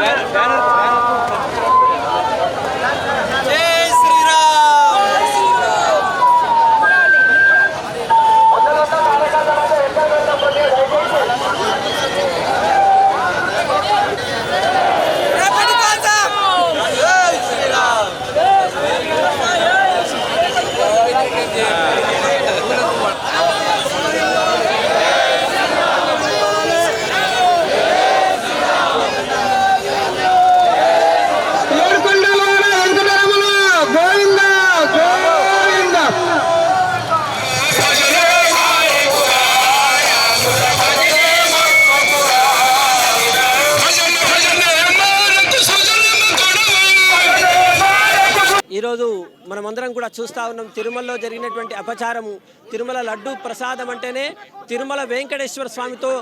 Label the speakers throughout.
Speaker 1: Banner మనమందరం కూడా చూస్తూ ఉన్నాం. తిరుమలలో జరిగినటువంటి అపచారము తిరుమల లడ్డు ప్రసాదం అంటేనే తిరుమల వెంకటేశ్వర స్వామితో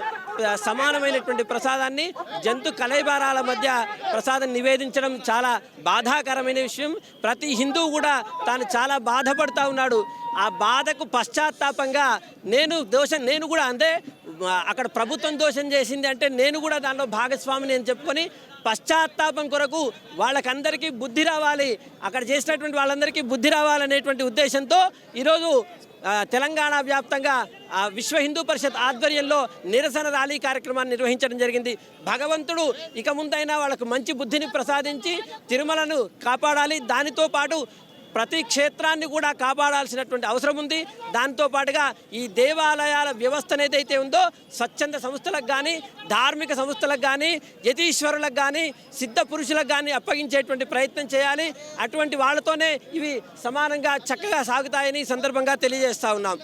Speaker 1: సమానమైనటువంటి ప్రసాదాన్ని జంతు కలైబారాల మధ్య ప్రసాదం నివేదించడం చాలా బాధాకరమైన విషయం. ప్రతి హిందువు కూడా తాను చాలా బాధపడుతూ ఉన్నాడు. ఆ బాధకు పశ్చాత్తాపంగా నేను దోషం నేను కూడా అంతే అక్కడ ప్రభుత్వం దోషం చేసింది అంటే నేను కూడా దానిలో భాగస్వామిని అని చెప్పుకొని పశ్చాత్తాపం కొరకు వాళ్ళకందరికీ బుద్ధి రావాలి. అక్కడ చేసినటువంటి వాళ్ళందరికీ బుద్ధి రావాలనేటువంటి ఉద్దేశంతో ఈరోజు తెలంగాణ వ్యాప్తంగా విశ్వ హిందూ పరిషత్ ఆధ్వర్యంలో నిరసన ర్యాలీ కార్యక్రమాన్ని నిర్వహించడం జరిగింది. భగవంతుడు ఇక ముందైనా వాళ్ళకు మంచి బుద్ధిని ప్రసాదించి తిరుమలను కాపాడాలి. దానితో పాటు ప్రతి క్షేత్రాన్ని కూడా కాపాడాల్సినటువంటి అవసరం ఉంది. దాంతో పాటుగా ఈ దేవాలయాల వ్యవస్థను ఏదైతే ఉందో స్వచ్ఛంద సంస్థలకు కానీ ధార్మిక సంస్థలకు కానీ యతీశ్వరులకు కానీ సిద్ధ పురుషులకు కానీ అప్పగించేటువంటి ప్రయత్నం చేయాలి. అటువంటి వాళ్ళతోనే ఇవి సమానంగా చక్కగా సాగుతాయని ఈ సందర్భంగా తెలియజేస్తా ఉన్నాం.